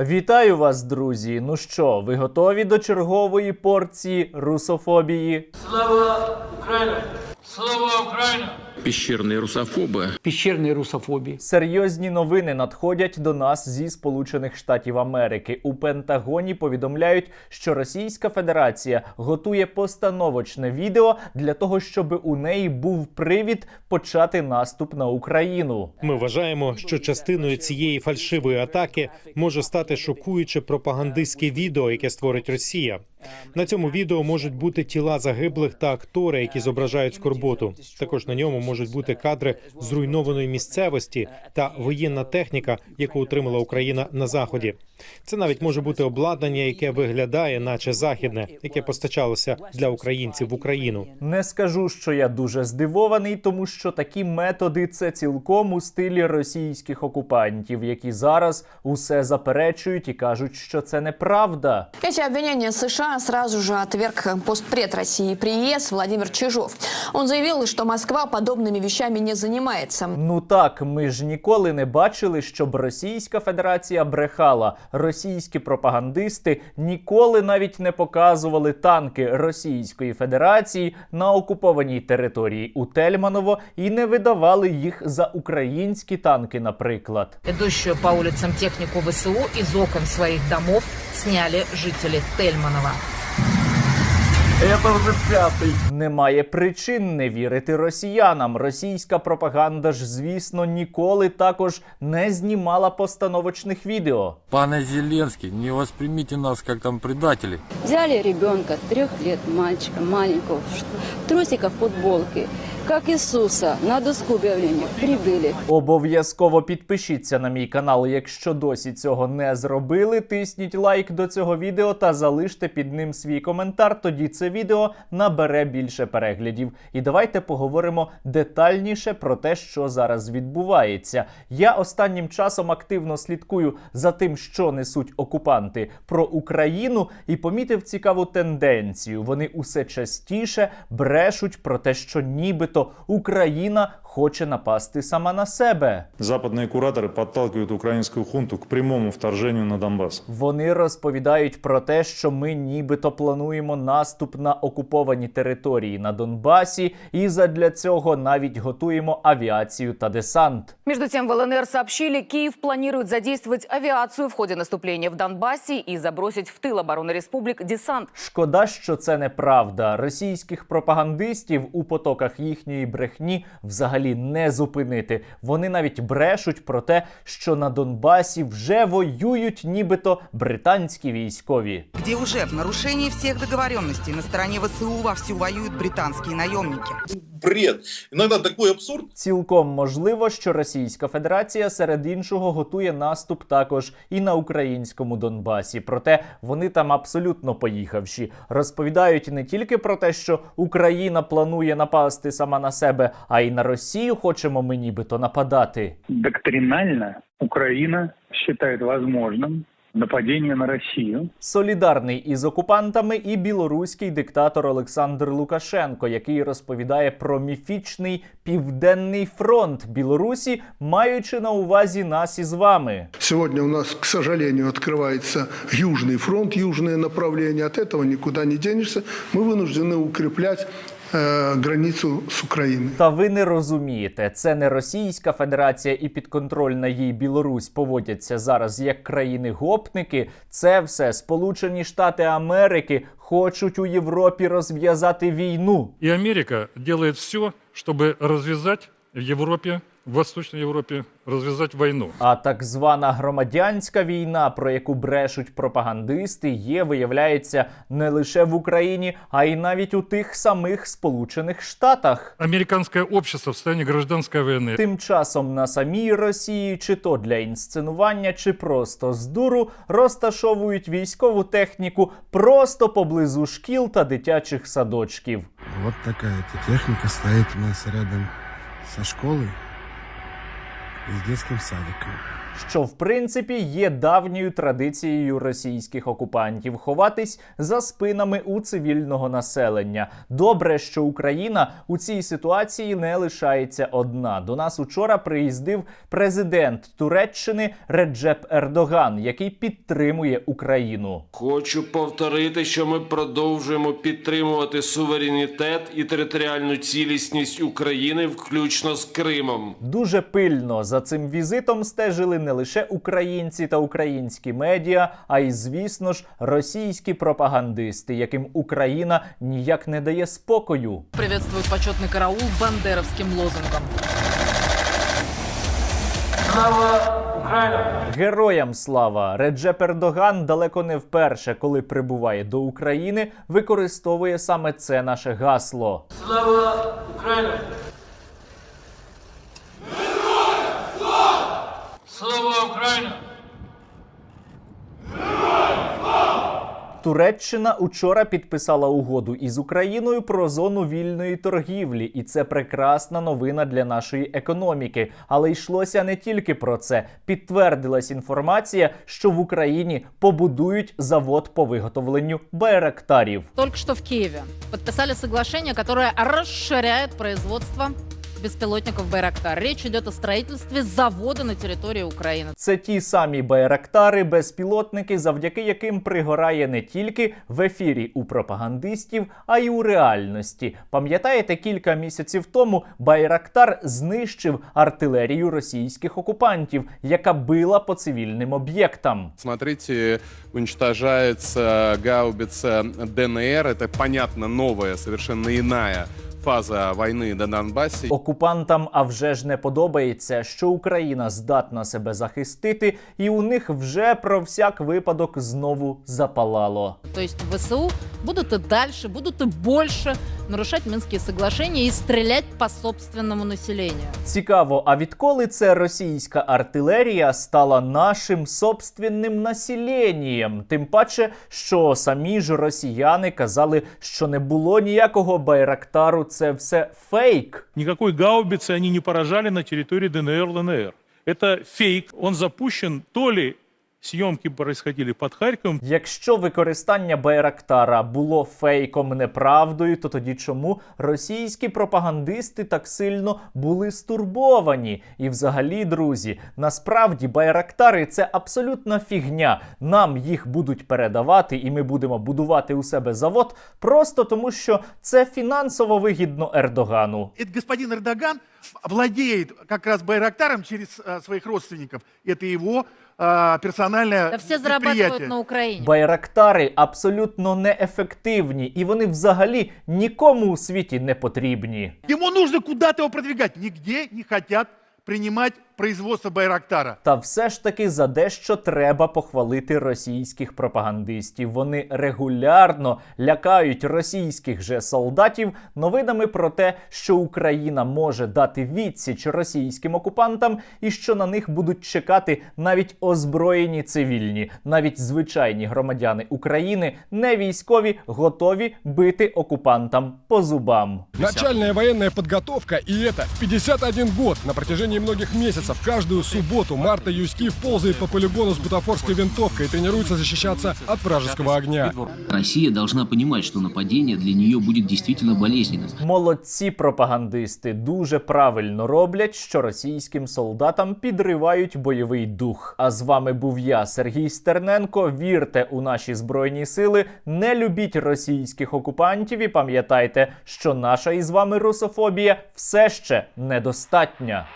Вітаю вас, друзі! Ну що, ви готові до чергової порції русофобії? Слава Україна! Слава Україна! пещерные русофобы пещерной русофобии. Серйозні новини надходять до нас зі Сполучених Штатів Америки. У Пентагоні повідомляють, що Російська Федерація готує постановочне відео для того, щоб у неї був привід почати наступ на Україну. Ми вважаємо, що частиною цієї фальшивої атаки може стати шокуюче пропагандистське відео, яке створить Росія. На цьому відео можуть бути тіла загиблих та актори, які зображають скорботу. Також на ньому можуть бути кадри зруйнованої місцевості та воєнна техніка, яку отримала Україна на заході. Це навіть може бути обладнання, яке виглядає, наче західне, яке постачалося для українців в Україну. Не скажу, що я дуже здивований, тому що такі методи це цілком у стилі російських окупантів, які зараз усе заперечують і кажуть, що це неправда. Эти обвинения США сразу же отверг постпред России при ЕС Владимир Чижов. Он заявил, что Москва подобными вещами не занимается. Ну так, ми ж ніколи не бачили, щоб Російська Федерація брехала. Російські пропагандисти ніколи навіть не показували танки Російської Федерації на окупованій території у Тельманово і не видавали їх за українські танки, наприклад. Идущую по улицам технику ВСУ из окон своих домов сняли жители Тельманова. Это уже п'ятий. Немає причин не вірити росіянам. Російська пропаганда ж, звісно, ніколи також не знімала постановочних відео. Пане Зеленський, не воспримите нас як там предателі. Взяли ребенка трьох лет, мальчика маленького, в трусиках, футболке, как Иисуса, на доску объявления прибыли. Обов'язково підпишіться на мій канал, якщо досі цього не зробили. Тисніть лайк до цього відео та залиште під ним свій коментар. Тоді це відео набере більше переглядів. І давайте поговоримо детальніше про те, що зараз відбувається. Я останнім часом активно слідкую за тим, що несуть окупанти про Україну, і помітив цікаву тенденцію. Вони усе частіше брешуть про те, що нібито Україна хоче напасти сама на себе. Западные кураторы подталкивают украинскую хунту к прямому вторжению на Донбасс. Вони розповідають про те, що ми нібито плануємо наступ на окуповані території на Донбасі, і задля цього навіть готуємо авіацію та десант. Между тем, в ЛНР сообщили, Киев планирует задействовать авиацию в ходе наступления в Донбассе и забросить в тыл обороны республик десант. Шкода, що це неправда. Російських пропагандистів у потоках їхньої брехні взагалі не зупинити. Вони навіть брешуть про те, що на Донбасі вже воюють, нібито британські військові. где уже в нарушении всех договоренностей на стороне ВСУ вовсю воюют британские наемники. Бред. Иногда такой абсурд. Цілком можливо, що Російська Федерація серед іншого готує наступ також і на українському Донбасі. Проте вони там абсолютно поїхавші. Розповідають не тільки про те, що Україна планує напасти сама на себе, а й на Росію хочемо ми нібито нападати. Доктринально Украина считает возможным нападение на Россию. Солідарний із окупантами і білоруський диктатор Олександр Лукашенко, який розповідає про міфічний південний фронт Білорусі, маючи на увазі нас із вами. Сегодня у нас, к сожалению, открывается Южный фронт, южное направление. От этого никуда не денешься. Мы вынуждены укреплять э, з України Та ви не розумієте, це не Російська Федерація і підконтрольна їй Білорусь поводяться зараз як країни-гопники. Це все Сполучені Штати Америки хочуть у Європі розв'язати війну. І Америка робить все, щоб розв'язати в Европе, в Восточной Европе, развязать войну. А так звана громадянська війна, про яку брешуть пропагандисти, є, виявляється, не лише в Україні, а й навіть у тих самих Сполучених Штатах. Американское общество в состоянии гражданской войны. Тим часом на самій Росії, чи то для інсценування, чи просто з дуру, розташовують військову техніку просто поблизу шкіл та дитячих садочків. Вот такая-то техника стоит у нас рядом со школой и с детским садиком. Що в принципі є давньою традицією російських окупантів ховатись за спинами у цивільного населення. Добре, що Україна у цій ситуації не лишається одна. До нас учора приїздив президент Туреччини Реджеп Ердоган, який підтримує Україну. Хочу повторити, що ми продовжуємо підтримувати суверенітет і територіальну цілісність України, включно з Кримом. Дуже пильно за цим візитом стежили не лише українці та українські медіа, а й, звісно ж, російські пропагандисти, яким Україна ніяк не дає спокою. Приветствует почетный караул бандеровским лозунгом. Героям слава! Реджеп Ердоган далеко не вперше, коли прибуває до України, використовує саме це наше гасло. Слава Украине! Слава Украине! Туреччина учора підписала угоду із Україною про зону вільної торгівлі, і це прекрасна новина для нашої економіки. Але йшлося не тільки про це. Підтвердилась інформація, що в Україні побудують завод по виготовленню байрактарів. Только что в Киеве подписали соглашение, которое расширяет производство беспилотников «Байрактар». Речь идет о строительстве завода на территории Украины. Це ті самі байрактари, безпілотники, завдяки яким пригорає не тільки в ефірі у пропагандистів, а й у реальності. Пам'ятаєте, кілька місяців тому Байрактар знищив артилерію російських окупантів, яка била по цивільним об'єктам. Смотрите, уничтожается гаубица ДНР. Это, понятно, новая, совершенно иная фаза війни на Донбасі. Окупантам а вже ж не подобається, що Україна здатна себе захистити, і у них вже про всяк випадок знову запалало. То есть ВСУ будете далі, будете більше. больше нарушать Минские соглашения и стрелять по собственному населению. Цікаво, а відколи це російська артилерія стала нашим собственним населенням? Тим паче, що самі ж росіяни казали, що не було ніякого байрактару, це все фейк. Никакой гаубицы они не поражали на территории ДНР, ЛНР. Это фейк. Он запущен то ли съемки происходили под Харьковом, Якщо використання Байрактара було фейком неправдою, то тоді чому російські пропагандисти так сильно були стурбовані? І взагалі, друзі, насправді Байрактари це абсолютна фігня. Нам їх будуть передавати, і ми будемо будувати у себе завод просто тому, що це фінансово вигідно Ердогану. Это господин Эрдоган владеет как раз Байрактаром через э, своих родственников. Это его э, персональное Да все зарабатывают предприятие. на Украине. Байрактари абсолютно неефективні, і вони взагалі нікому у світі не потрібні. Ему нужно куда-то его продвигать. Нигде не хотят принимать производство Байрактара. Та все ж таки за дещо треба похвалити російських пропагандистів. Вони регулярно лякають російських же солдатів новинами про те, що Україна може дати відсіч російським окупантам, і що на них будуть чекати навіть озброєні цивільні, навіть звичайні громадяни України, не військові, готові бити окупантам по зубам. Начальная военная подготовка, и это в 51 год. На протяжении многих месяцев, каждую субботу Марта Юскив ползает по полигону с бутафорской винтовкой и тренируется защищаться от вражеского огня. Россия должна понимать, что нападение для нее будет действительно болезненным. Молодці пропагандисти дуже правильно роблять, що російським солдатам підривають бойовий дух. А з вами був я, Сергій Стерненко. Вірте у наші збройні сили, не любіть російських окупантів і пам'ятайте, що наша із вами русофобія все ще недостатня.